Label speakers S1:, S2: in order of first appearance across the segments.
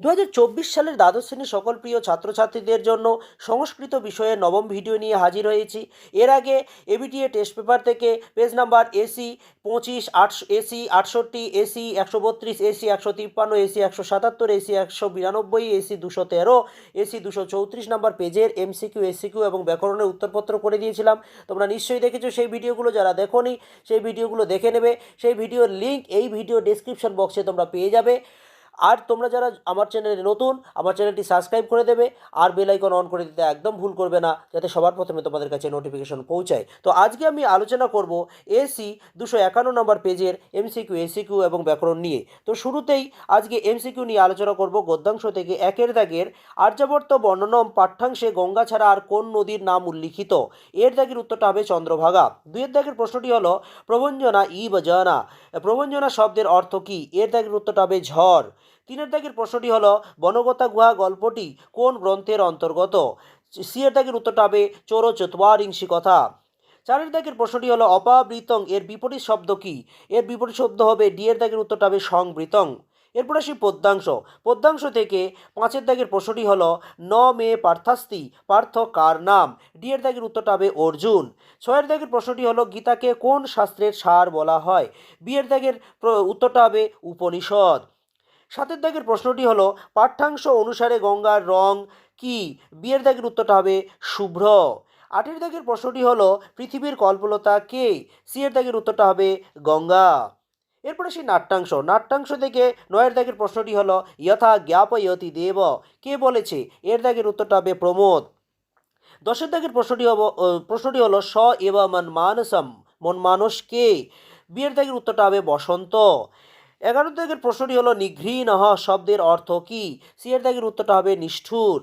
S1: দু হাজার চব্বিশ সালের দ্বাদশ শ্রেণির সকল প্রিয় ছাত্রছাত্রীদের জন্য সংস্কৃত বিষয়ে নবম ভিডিও নিয়ে হাজির হয়েছি। এর আগে এবিটিএ টেস্ট পেপার থেকে পেজ নাম্বার এসি পঁচিশ, আটশো, এসি আটষট্টি, এসি একশো বত্রিশ, এসি একশো তিপ্পান্ন, এসি একশো সাতাত্তর, এসি একশো বিরানব্বই, এসি দুশো তেরো, এসি দুশো চৌত্রিশ নাম্বার পেজের এমসিকিউ এসিকিউ এবং ব্যাকরণের উত্তরপত্র করে দিয়েছিলাম। তোমরা নিশ্চয়ই দেখেছ সেই ভিডিওগুলো, যারা দেখোনি সেই ভিডিওগুলো দেখে নেবে। সেই ভিডিওর লিঙ্ক এই ভিডিও ডেসক্রিপশন বক্সে তোমরা পেয়ে যাবে। আর তোমরা যারা আমার চ্যানেলে নতুন, আমার চ্যানেলটি সাবস্ক্রাইব করে দেবে, আর বেল আইকন অন করে দিতে একদম ভুল করবে না, যাতে সবার প্রথমে তোমাদের কাছে নোটিফিকেশন পৌঁছায়। তো আজকে আমি আলোচনা করব এসি দুশো একান্ন নম্বর পেজের এমসিকিউ এসিকিউ এবং ব্যাকরণ নিয়ে। তো শুরুতেই আজকে এমসিকিউ নিয়ে আলোচনা করব গদ্যাংশ থেকে একের দাগের আর্যাবর্ত বর্ণনম পাঠ্যাংশে গঙ্গা ছাড়া আর কোন নদীর নাম উল্লিখিত? এর দাগের উত্তরটা হবে চন্দ্রভাগা। দুইয়ের দাগের প্রশ্নটি হলো, প্রবঞ্জনা ই বজনা প্রবঞ্জনা শব্দের অর্থ কী? এর দাগের উত্তরটা হবে ঝড়। তিনের দাগের প্রশ্নটি হলো, বনগতা গুহা গল্পটি কোন গ্রন্থের অন্তর্গত? সিয়ের দাগের উত্তরটা হবে চোর চতুয়ারিংশি কথা। চারের দাগের প্রশ্নটি হলো, অপাবৃতং এর বিপরীত শব্দ কি? এর বিপরীত শব্দ হবে ডি এর দাগের উত্তরটা হবে সংবৃতং। এরপর আসি পদ্যাংশ পদ্যাংশ থেকে পাঁচের দাগের প্রশ্নটি হলো, ন মে পার্থাস্তি পার্থ কার নাম? ডি এর দাগের উত্তরটা হবে অর্জুন। ছয়ের দাগের প্রশ্নটি হলো, গীতাকে কোন শাস্ত্রের সার বলা হয়? বি এর দাগের উত্তরটা হবে উপনিষদ। সাতের দাগের প্রশ্নটি হলো, পাঠ্যাংশ অনুসারে গঙ্গার রং কি? বিয়ের দাগের উত্তরটা হবে শুভ্র। আটের দাগের প্রশ্নটি হলো, পৃথিবীর কল্পলতা কে? সিয়ের দাগের উত্তরটা হবে গঙ্গা। এরপরে সেই নাট্যাংশ। নাট্যাংশ থেকে নয়ের দাগের প্রশ্নটি হলো, যথা জ্ঞাপয়তি দেব। কে বলেছে? এর দাগের উত্তরটা হবে প্রমোদ। দশের দাগের প্রশ্নটি হব প্রশ্নটি হলো, স এব মন মানসম। মন মানুষ কে? বিয়ের দাগের উত্তরটা হবে বসন্ত। এগারো দাগের প্রশ্নটি হলো নিঘৃণহ শব্দের অর্থ কি? সি এর দাগের উত্তরটা হবে নিষ্ঠুর।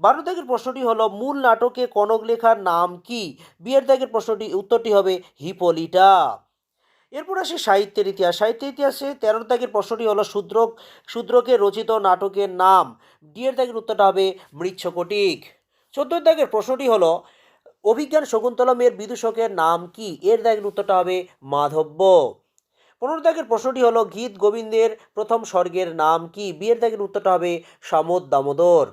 S1: বারো দাগের প্রশ্নটি হলো, মূল নাটকে কনক লেখার নাম কি? বিয়ের দাগের প্রশ্নটি, উত্তরটি হবে হিপোলিটা। এরপর আসে সাহিত্যের ইতিহাস। সাহিত্যের ইতিহাসে তেরো দাগের প্রশ্নটি হলো শূদ্র শূদ্রকে রচিত নাটকের নাম। ডি এর দাগের উত্তরটা হবে মৃচ্ছকটিক। চোদ্দ দাগের প্রশ্নটি হলো, অভিজ্ঞান শকুন্তলমের বিদূষকের নাম কি? এর দাগের উত্তরটা হবে মাধব্য। পনেরো দাগের প্রশ্নটি হলো, গীত গোবিন্দের প্রথম স্বর্গের নাম কি? বিয়ের দাগের উত্তরটা হবে সমদ দামোদর।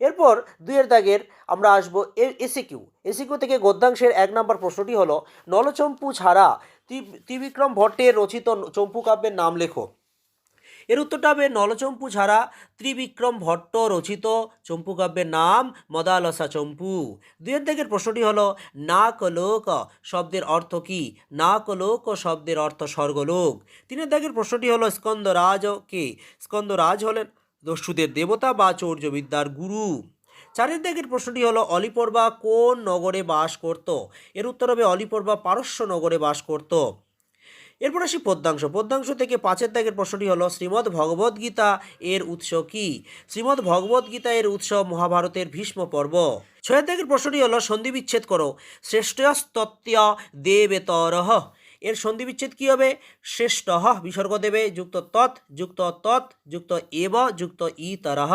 S1: এরপর দুইয়ের দাগের আমরা আসব এসিকিউ। এসিকিউ থেকে গদ্যাংশের এক নম্বর প্রশ্নটি হলো, নলচম্পু ছাড়া ত্রি- ত্রিবিক্রম ভট্টের রচিত চম্পু কাব্যের নাম লেখো। এর উত্তরটা হবে নলচম্পু ছাড়া ত্রিবিক্রম ভট্ট রচিত। চম্পু কাব্যের নাম মদালসা চম্পু। দুয়ের দিকের প্রশ্নটি হল হলো নাকলোক শব্দের অর্থ কি? নাকলোক শব্দের অর্থ স্বর্গলোক। তিনের দাগের প্রশ্নটি হলো, স্কন্দরাজ কে? স্কন্দরাজ হলেন দস্যুদের দেবতা বা চৌর্যবিদ্যার গুরু। চারের দিকের প্রশ্নটি হলো অলিপর্বা কোন নগরে বাস করত? এর উত্তর হবে অলিপর্বা পারস্য নগরে বাস করত। এরপর আসি পদ্যাংশ পদ্যাংশ থেকে পাঁচের দাগের প্রশ্নটি হলো, শ্রীমদ্ ভগবদ্গীতা এর উৎস কি? শ্রীমদ্ ভগবদ্গীতা এর উৎস মহাভারতের ভীষ্ম পর্ব। ছয়ের দাগের প্রশ্নটি হলো, সন্ধি বিচ্ছেদ করো। শ্রেষ্ঠস্তত্য দেবেতরহ। এর সন্ধি বিচ্ছেদ কী হবে? শ্রেষ্ঠ বিসর্গ দেবে যুক্ত তৎ যুক্ত তৎ, যুক্ত এব, যুক্ত ইতরহ।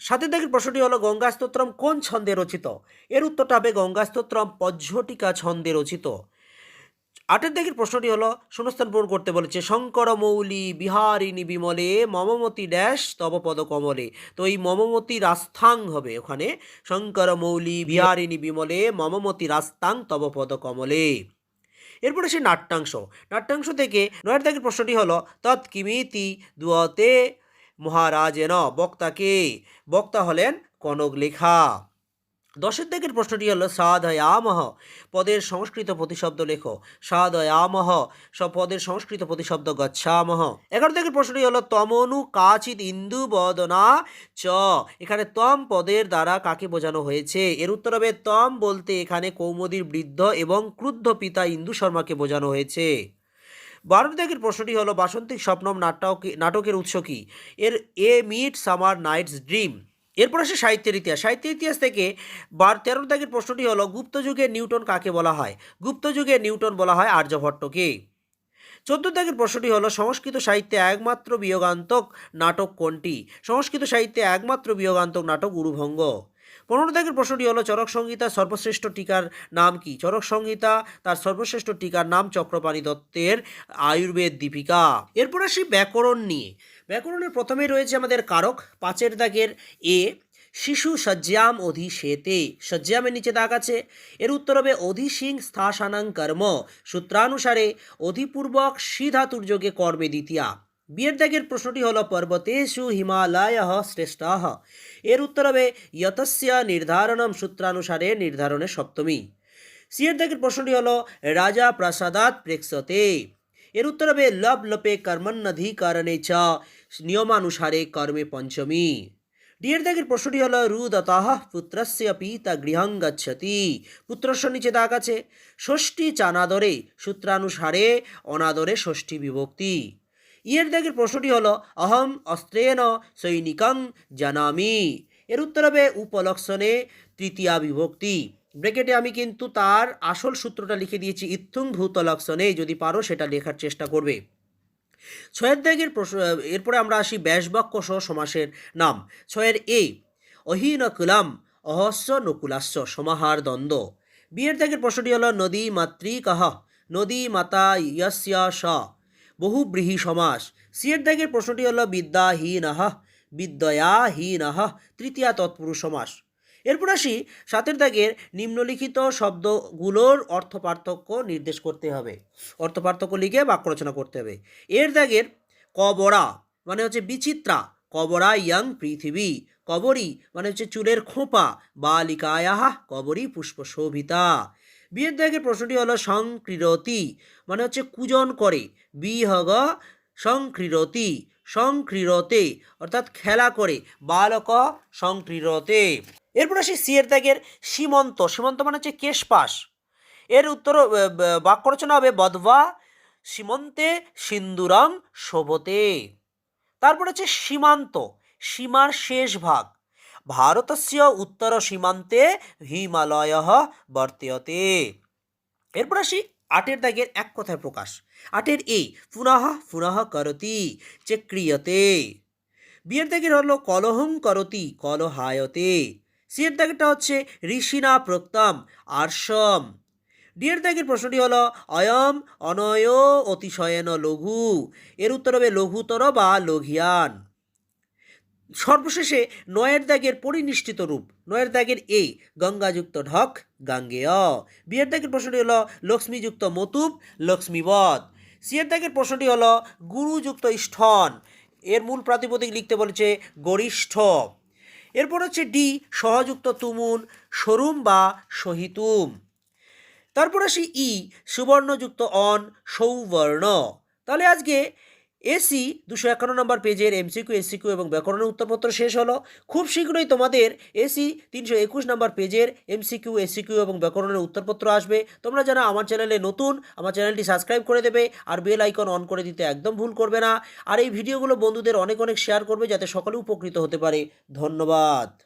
S1: সাতের দাগের প্রশ্নটি হলো গঙ্গা স্তোত্রম কোন ছন্দে রচিত? এর উত্তরটা হবে গঙ্গা স্তোত্রম পজ্ঝটিকা ছন্দে রচিত। আটের দিকের প্রশ্নটি হলো, শূন্যস্থান পূরণ করতে বলেছে, শঙ্কর মৌলি বিহারিণী বিমলে, মমমতি ড্যাশ তব পদ কমলে তো এই মমমতি রাস্থাং হবে ওখানে, শঙ্কর মৌলি বিহারিণী বিমলে, মমমতি রাস্তাং তব পদ কমলে এরপরে সে নাট্যাংশ। নাট্যাংশ থেকে নয়ের দাগের প্রশ্নটি হলো, তৎকিমিতি দুয়তে মহারাজেন বক্তাকে বক্তা হলেন কনক লেখা দশের দিকের প্রশ্নটি হলো সাধয়ামহ পদের সংস্কৃত প্রতিশব্দ লেখো। সাধয়ামহ সব পদের সংস্কৃত প্রতিশব্দ গচ্ছামহ। এগারো দিকের প্রশ্নটি হলো, তমনু কাচিত ইন্দু বদনা চ, এখানে তম পদের দ্বারা কাকে বোঝানো হয়েছে? এর উত্তর হবে, তম বলতে এখানে কৌমুদীর বৃদ্ধ এবং ক্রুদ্ধ পিতা ইন্দু শর্মাকে বোঝানো হয়েছে। বারো দিকের প্রশ্নটি হলো, বাসন্তিক স্বপ্নম নাটক নাটকের উৎস কি? এর এ মিট সামার নাইটস ড্রিম এরপর আসে সাহিত্যের ইতিহাস। সাহিত্যের ইতিহাস থেকে বার তেরো দাগের প্রশ্নটি হলো, গুপ্ত যুগে নিউটন কাকে বলা হয়? গুপ্তযুগে নিউটন বলা হয় আর্যভট্টকে চোদ্দ দাগের প্রশ্নটি হলো, সংস্কৃত সাহিত্যে একমাত্র বিয়োগান্তক নাটক কোনটি? সংস্কৃত সাহিত্যে একমাত্র বিয়োগান্তক নাটক গুরুভঙ্গ পনেরো দাগের প্রশ্নটি হলো, চরক সংহিতার সর্বশ্রেষ্ঠ টিকার নাম কি? চরক সংহিতা তার সর্বশ্রেষ্ঠ টিকার নাম চক্রপাণি দত্তের আয়ুর্বেদ দীপিকা। এরপর আসি ব্যাকরণ নিয়ে। ব্যাকরণের প্রথমে রয়েছে আমাদের কারক, পাঁচের দাগের এ, শিশু সজ্জাম অধিশেতে। সজ্জামের নিচে দাগ আছে। এর উত্তর হবে অধিসিং স্থাসানাং কর্ম। সূত্রানুসারে অধিপূর্বক সি ধাতুর যোগে কর্মে দ্বিতীয়া। বিয়ের দাগের প্রশ্নটি হলো, পর্বতেষু হিমালয় শ্রেষ্ঠ। এর উত্তর হবে, যতস্য নির্ধারণম সূত্রানুসারে নির্ধারণে সপ্তমী। সিয়ের দাগের প্রশ্নটি হলো, রাজা প্রাসাদাত প্রেক্ষতে। এর উত্তর হবে, লব লপে কর্মণ্যধিকরণে চ, নিয়মানুসারে কর্মে পঞ্চমী। ডিয়ের দাগের প্রশ্নটি হল, রুদতঃ পুত্রস্য পিতা গৃহং গচ্ছতি। পুত্রস্য নিচে দাগ আছে, ষষ্ঠী চানাদরে সূত্রানুসারে অনাদরে ষষ্ঠী বিভক্তি। ইয়ের দাগের প্রশ্নটি হল, অহম অস্ত্রেন সৈনিকং জানামি। এর উত্তর হবে উপলক্ষণে তৃতীয়া বিভক্তি। ব্রেকেটে আমি কিন্তু তার আসল সূত্রটা লিখে দিয়েছি, ইত্থুং ভূত লক্ষণে যদি পারো সেটা লেখার চেষ্টা করবে। ছয়ের দাগের প্রশ্ন, এরপরে আমরা আসি ব্যাসবাক্য সহ সমাসের নাম। ছয়ের এ অহীন কুলাম অহস্য নকুলাস্য সমাহার দ্বন্দ্ব। বিয়ের দাগের প্রশ্নটি হল, নদী মাতৃকহ নদী মাতা ইয়স্য স। বহুব্রীহি সমাস। সিয়ের দাগের প্রশ্নটি হল বিদ্যাহীনহ বিদ্যয়াহীনহ তৃতীয়া তৎপুরুষ সমাস। এরপর আসি, সাতের দাগের নিম্নলিখিত শব্দগুলোর অর্থ পার্থক্য নির্দেশ করতে হবে। অর্থ পার্থক্য লিখে বাক্য রচনা করতে হবে। এর দাগের কবরা মানে হচ্ছে বিচিত্রা, কবরা ইয়াং পৃথিবী, কবরী মানে হচ্ছে চুলের খোঁপা, বালিকায়াহা, কবরী পুষ্প শোভিতা বিয়ের দাগের প্রশ্নটি হলো সংক্রীড়তি মানে হচ্ছে কুজন করে। বিহগ সংক্রীড়তি সংক্রীড়তে অর্থাৎ খেলা করে, বালক সংক্রীড়তে এরপর আসি সিয়ের ত্যাগের সীমন্ত সীমন্ত মানে হচ্ছে কেশপাশ। এর উত্তর বাক্য রচনা হবে বদবা সীমন্তে সিন্দুরং শোভতে। তারপর হচ্ছে সীমান্ত, সীমার শেষ ভাগ। ভারতস্য উত্তর সীমান্তে হিমালয় বর্তয়তে। এরপর আসি আটের দাগের এক কথায় প্রকাশ। আটের এ, পুনঃ পুনঃ করতি চেক্রিয়তে বিয়ের দাগের হলো কলহং করতি, কলহায়তে। সিয়ের দাগেরটা হচ্ছে ঋষিনা প্রক্তম আর্শম ডিয়ের দাগের প্রশ্নটি হলো, অয়ম অনয় অতিশয়ন লঘু। এর উত্তর হবে লঘুতর বা লঘিয়ান। সর্বশেষে নয়ের দাগের পরিনিষ্ঠিত রূপ। নয়ের দাগের এ, গঙ্গাযুক্ত ঢক গাঙ্গেয় বিয়ের দাগের প্রশ্নটি হলো, লক্ষ্মীযুক্ত মতুব, লক্ষ্মীবধ। সিয়ের দাগের প্রশ্নটি হলো, গুরুযুক্ত স্থন এর মূল প্রাতিপদিক লিখতে বলেছে, গরিষ্ঠ। এরপর হচ্ছে ডি, সহযুক্ত তুমুন, সরুম বা সহিতুম। তারপর আসি ই, সুবর্ণযুক্ত অন, সৌবর্ণ। তাহলে আজকে এসি দুশো একান্ন নম্বর পেজের এমসিকিউ এসিকিউ এবং ব্যাকরণের উত্তরপত্র শেষ হলো। খুব শীঘ্রই তোমাদের এসি তিনশো একুশ নম্বর পেজের এমসিকিউ এসিকিউ এবং ব্যাকরণের উত্তরপত্র আসবে। তোমরা যারা আমার চ্যানেলে নতুন, আমার চ্যানেলটি সাবস্ক্রাইব করে দেবে আর বেল আইকন অন করে দিতে একদম ভুল করবে না। আর এই ভিডিওগুলো বন্ধুদের অনেক অনেক শেয়ার করবে যাতে সকলে উপকৃত হতে পারে। ধন্যবাদ।